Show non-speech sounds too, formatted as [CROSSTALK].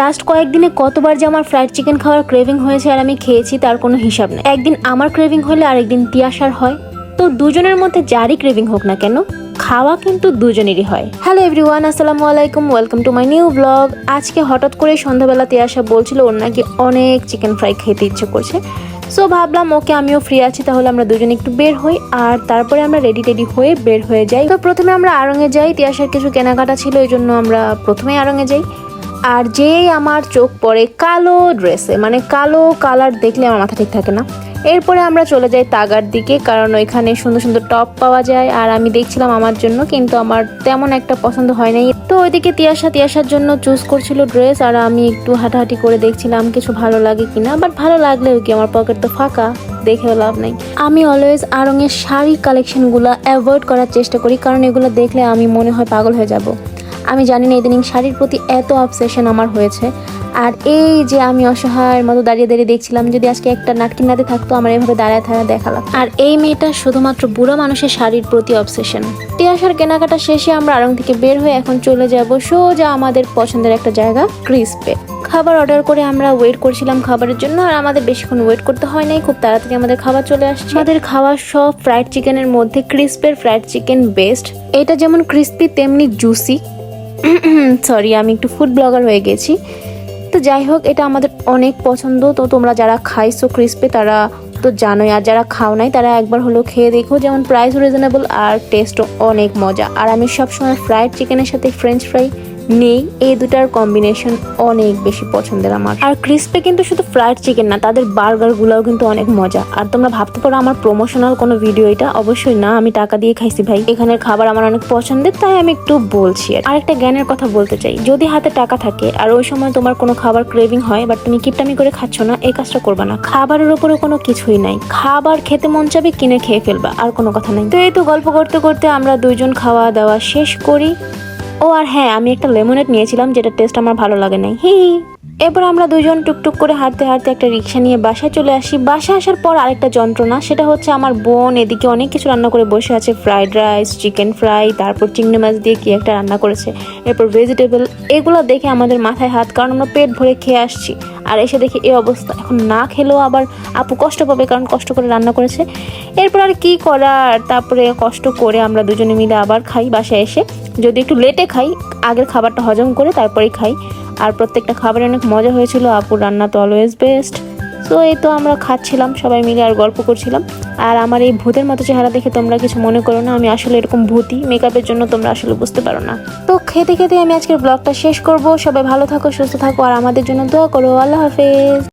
Last কয়েকদিনে কতবার যে আমার ফ্রাইড চিকেন খাওয়ার ক্রেভিং হয়েছে আর আমি খেয়েছি তার কোনো হিসাব নেই। একদিন আমার ক্রেভিং হলে আরেকদিন তিয়াসার হয়। তো দুজনের মধ্যে যারই ক্রেভিং হোক না কেন, খাওয়া কিন্তু দুজনেরই হয়। হ্যালো এভরিওয়ান আসসালামু আলাইকুম welcome to my new blog আজকে হঠাৎ করে সন্ধ্যাবেলা তিয়াসা বলছিল, ওর নাকি অনেক চিকেন ফ্রাই খেতে ইচ্ছে করছে। সো ভাবলাম, ওকে আমিও ফ্রি আছি, তাহলে আমরা দুজনে একটু বের হই আর তারপরে আমরা রেডি টেডি হয়ে বের হয়ে যাই। তো প্রথমে আমরা আড়ঙে যাই তিয়াসার কিছু কেনাকাটা ছিল এই জন্য আমরা প্রথমে আড়ঙে যাই। আর যেই আমার চোখ পড়ে কালো ড্রেসে মানে কালো কালার দেখলে আমার মাথা ঠিক থাকে না। এরপরে আমরা চলে যাই তাগার দিকে, কারণ ওইখানে সুন্দর সুন্দর টপ পাওয়া যায়। আর আমি দেখছিলাম আমার জন্য, কিন্তু আমার তেমন একটা পছন্দ হয় নাই। তো ওইদিকে তিয়াসা তিয়াসার জন্য চুজ করছিল ড্রেস আর আমি একটু হাঁটাহাঁটি করে দেখছিলাম কিছু ভালো লাগে কিনা। বাট ভালো লাগলেও কি, আমার পকেট তো ফাঁকা, দেখেও লাভ নেই। আমি অলওয়েজ আরঙের শাড়ি কালেকশনগুলো অ্যাভয়েড করার চেষ্টা করি, কারণ এগুলো দেখলে আমি মনে হয় পাগল হয়ে যাব। আমি জানি না ইদানিং শাড়ির প্রতি এত অবসেশন আমার হয়েছে। আর এই যে আমি অসহায়ের মতো দাঁড়িয়ে দাঁড়িয়ে দেখছিলাম, যদি আজকে একটা নাটকি নাতে থাকতো, আমার এভাবে দাঁড়ায় থাকা দেখালাম। আর এই মেয়েটা শুধুমাত্র বুড়ো মানুষের শাড়ির প্রতি অবসেশন তিয়াসার কেনাকাটা শেষে আমরা আড়ং থেকে বের হয়ে এখন চলে যাব সোজা আমাদের পছন্দের একটা জায়গা ক্রিসপে খাবার অর্ডার করে আমরা ওয়েট করছিলাম খাবারের জন্য, আর আমাদের বেশিক্ষণ ওয়েট করতে হয় নাই, খুব তাড়াতাড়ি আমাদের খাবার চলে আসছে। আমাদের খাওয়া সব ফ্রাইড চিকেনের মধ্যে ক্রিসপের ফ্রাইড চিকেন বেস্ট এটা যেমন ক্রিসপি তেমনি জুসি [CLEARS THROAT] সরি আমি একটু ফুড ব্লগার হয়ে গেছি। তো যাই হোক, এটা আমাদের অনেক পছন্দ। তো তোমরা যারা খাইছো ক্রিসপে তারা তো জানোই। আর যারা খাও নাই, তারা একবার হলো খেয়ে দেখো। যেমন প্রাইস রিজনেবল আর টেস্টও অনেক মজা। আর আমি সবসময় ফ্রায়েড চিকেনের সাথে ফ্রেঞ্চ ফ্রাই নেই, এই দুটার কম্বিনেশন অনেক বেশি পছন্দের আমার। আর ক্রিসপে কিন্তু শুধু ফ্রাইড চিকেন না, তাদের বার্গারগুলোও কিন্তু অনেক মজা। আর তোমরা ভাবতে পারো আমার প্রমোশনাল কোনো ভিডিও এটা? অবশ্যই না, আমি টাকা দিয়ে খাইছি ভাই। এখানের খাবার আমার অনেক পছন্দের, তাই আমি একটু বলছি আর একটা জ্ঞানের কথা বলতে চাই। যদি হাতে টাকা থাকে, আর ওই সময় তোমার কোনো খাবার ক্রেভিং হয় বাট তুমি কিপটামি করে খাচ্ছ না, এই কাজটা করবে না। খাবারের উপরে কোনো কিছুই নাই। খাবার খেতে মন চাবে, কিনে খেয়ে ফেলবা, আর কোনো কথা নাই। তো এই তো গল্প করতে করতে আমরা দুইজন খাওয়া দাওয়া শেষ করি। ও আর হ্যাঁ আমি একটা লেমনেড নিয়েছিলাম যেটা টেস্ট আমার ভালো লাগে নাই। হি হি। এরপর আমরা দুজন টুকটুক করে হাঁটতে হাঁটতে একটা রিক্সা নিয়ে বাসায় চলে আসি। বাসায় আসার পর আরেকটা যন্ত্রণা, সেটা হচ্ছে আমার বোন এদিকে অনেক কিছু রান্না করে বসে আছে। ফ্রাইড রাইস চিকেন ফ্রাই তারপর চিংড়ি মাছ দিয়ে কি একটা রান্না করেছে। এরপর ভেজিটেবল এগুলো দেখে আমাদের মাথায় হাত, কারণ আমরা পেট ভরে খেয়ে আসছি। আর এসে দেখি এই অবস্থা। এখন না খেলেও আবার আপু কষ্ট পাবে কারণ কষ্ট করে রান্না করেছে। এরপর আর কি করার? তারপরে কষ্ট করে আমরা দুজনে মিলে আবার খাই বাসায় এসে। যদি একটু লেটে খাই, আগের খাবারটা হজম করে তারপরেই খাই। আর প্রত্যেকটা খাবারে অনেক মজা হয়েছিল। আপুর রান্না তো অলওয়েজ বেস্ট তো এই তো আমরা খাচ্ছিলাম, সবাই মিলে আর গল্প করছিলাম। আর আমার এই ভূতের মতো চেহারা দেখে তোমরা কিছু মনে করো না, আমি আসলে এরকম ভূতি মেকআপের জন্য তোমরা আসলে বুঝতে পারো না। তো খেতে খেতে আমি আজকের ব্লগটা শেষ করব। সবাই ভালো থাকো, সুস্থ থাকো, আর আমাদের জন্য দোয়া করো। আল্লাহ হাফেজ।